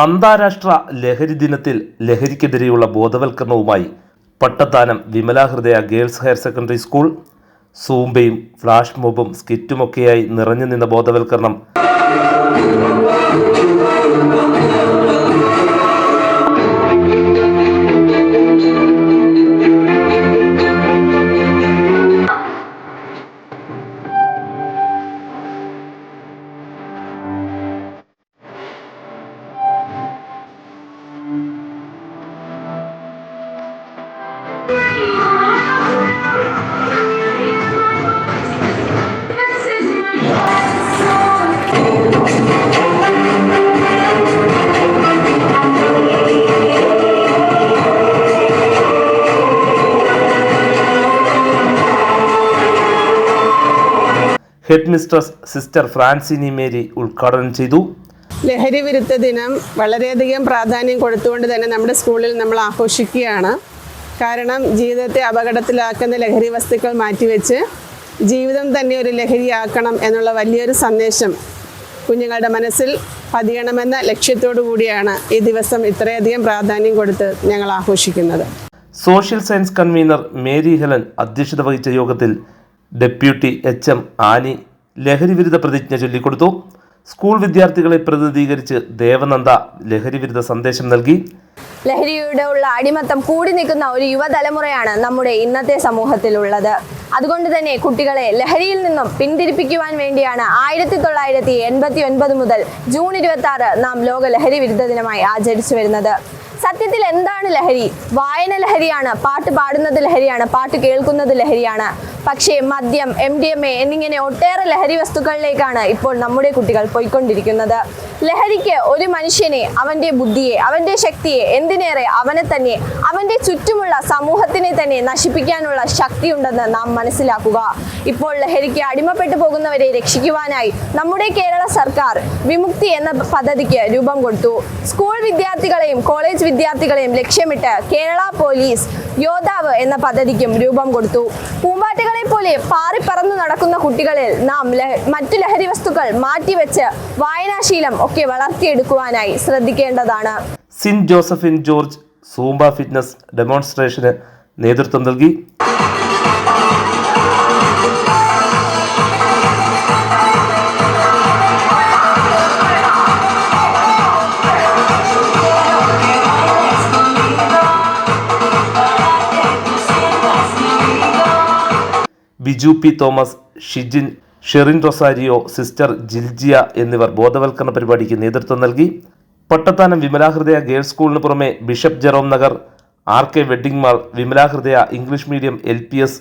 അന്താരാഷ്ട്ര ലഹരി ദിനത്തിൽ ലഹരിക്കെതിരെയുള്ള ബോധവൽക്കരണവുമായി Pattathanam Vimala Hridaya girls higher secondary school. സൂംബയും flash മോബും സ്കിറ്റുമൊക്കെയായി നിറഞ്ഞു നിന്ന ബോധവൽക്കരണം. Head mistress sister Francini Mary ഉദ്ഘാടനം ചെയ്തു. ലഹരി വിരുദ്ധ ദിനം വളരെയധികം പ്രാധാന്യം കൊടുത്തുകൊണ്ട് തന്നെ നമ്മുടെ സ്കൂളിൽ നമ്മൾ ആഘോഷിക്കുകയാണ്. കാരണം ജീവിതത്തെ അപകടത്തിലാക്കുന്ന ലഹരി വസ്തുക്കൾ മാറ്റിവെച്ച് ജീവിതം തന്നെ ഒരു ലഹരിയാക്കണം എന്നുള്ള വലിയൊരു സന്ദേശം കുഞ്ഞുങ്ങളുടെ മനസ്സിൽ പതിയണമെന്ന ലക്ഷ്യത്തോടു കൂടിയാണ് ഈ ദിവസം ഇത്രയധികം പ്രാധാന്യം കൊടുത്ത് ഞങ്ങൾ ആഘോഷിക്കുന്നത്. Social science convener Mary Helen അധ്യക്ഷത വഹിച്ച യോഗത്തിൽ ഡെപ്യൂട്ടി എച്ച് എം ആനി ലഹരി വിരുദ്ധ പ്രതിജ്ഞ ചൊല്ലിക്കൊടുത്തു. സ്കൂൾ വിദ്യാർത്ഥികളെ പ്രതിനിധീകരിച്ച് ദേവനന്ദ ലഹരിവിരുദ്ധ സന്ദേശം നൽകി. ലഹരിയുടെ ഉള്ള അടിമത്തം കൂടി നിൽക്കുന്ന ഒരു യുവതലമുറയാണ് നമ്മുടെ ഇന്നത്തെ സമൂഹത്തിലുള്ളത്. അതുകൊണ്ട് തന്നെ കുട്ടികളെ ലഹരിയിൽ നിന്നും പിന്തിരിപ്പിക്കുവാൻ വേണ്ടിയാണ് ആയിരത്തി തൊള്ളായിരത്തി എൺപത്തി ഒൻപത് മുതൽ ജൂൺ ഇരുപത്തി ആറ് നാം ലോക ലഹരി വിരുദ്ധ ദിനമായി ആചരിച്ചു വരുന്നത്. സത്യത്തിൽ എന്താണ് ലഹരി? വായന ലഹരിയാണ് പാട്ട് പാടുന്നത് ലഹരിയാണ് പാട്ട് കേൾക്കുന്നത് ലഹരിയാണ്. പക്ഷേ മദ്യം എം ഡി എം എ എന്നിങ്ങനെ ഒട്ടേറെ ലഹരി വസ്തുക്കളിലേക്കാണ് ഇപ്പോൾ നമ്മുടെ കുട്ടികൾ പോയിക്കൊണ്ടിരിക്കുന്നത്. ലഹരിക്ക് ഒരു മനുഷ്യനെ അവന്റെ ബുദ്ധിയെ അവന്റെ ശക്തിയെ എന്തിനേറെ അവനെ തന്നെ അവന്റെ ചുറ്റുമുള്ള സമൂഹത്തിനെ തന്നെ നശിപ്പിക്കാനുള്ള ശക്തിയുണ്ടെന്ന് നാം മനസ്സിലാക്കുക. ഇപ്പോൾ ലഹരിക്ക് അടിമപ്പെട്ടു പോകുന്നവരെ രക്ഷിക്കുവാനായി നമ്മുടെ കേരള സർക്കാർ വിമുക്തി എന്ന പദ്ധതിക്ക് രൂപം കൊടുത്തു. സ്കൂൾ വിദ്യാർത്ഥികളെയും കോളേജ് വിദ്യാർത്ഥികളെയും ലക്ഷ്യമിട്ട് കേരള പോലീസ് യോദ്ധാവ് എന്ന പദ്ധതിക്കും രൂപം കൊടുത്തു. പൂമ്പാറ്റകളെ പോലെ പാറിപ്പറന്ന് നടക്കുന്ന കുട്ടികളിൽ നാം മറ്റു ലഹരി വസ്തുക്കൾ മാറ്റിവെച്ച് വായനാശീലം ഒക്കെ വളർത്തിയെടുക്കുവാനായി ശ്രദ്ധിക്കേണ്ടതാണ്. സിൻ ജോസഫിൻ ജോർജ് സൂംബ ഫിറ്റ്നസ് ഡെമോൺസ്ട്രേഷന് നേതൃത്വം നൽകി. Biju P Thomas Shijin Sherin Rosario sister Jiljia എന്നിവർ ബോധവൽക്കരണ പരിപാടിക്ക് നേതൃത്വം നൽകി. പട്ടത്താനം വിമലാഹൃദയ ഗേൾസ് സ്കൂളിന് പുറമെ bishop Jerome Nagar R K wedding mall Vimalahridaya English medium L P S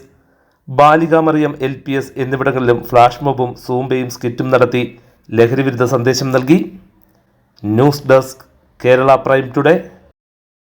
Balikamariyam L P S എന്നിവിടങ്ങളിലും ഫ്ലാഷ് മോബും സൂംബയും സ്കിറ്റും നടത്തി ലഹരിവിരുദ്ധ സന്ദേശം നൽകി. News desk Kerala prime today.